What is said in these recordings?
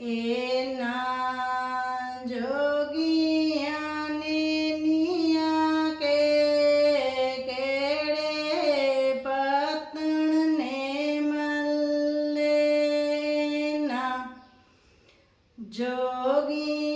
ਇਹਨਾਂ ਜੋਗੀਆਂ ਨੇ ਨੀਆਂ ਕੇ ਕਿਹੜੇ ਪਤਣ ਨੇ ਮੱਲੇ ਨਾ ਜੋਗੀਆਂ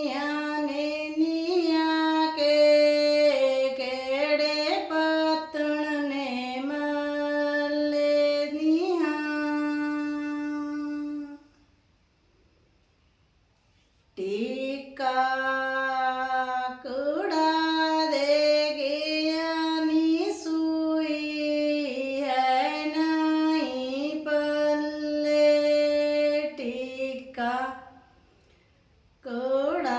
ಕೋಡಾ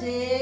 de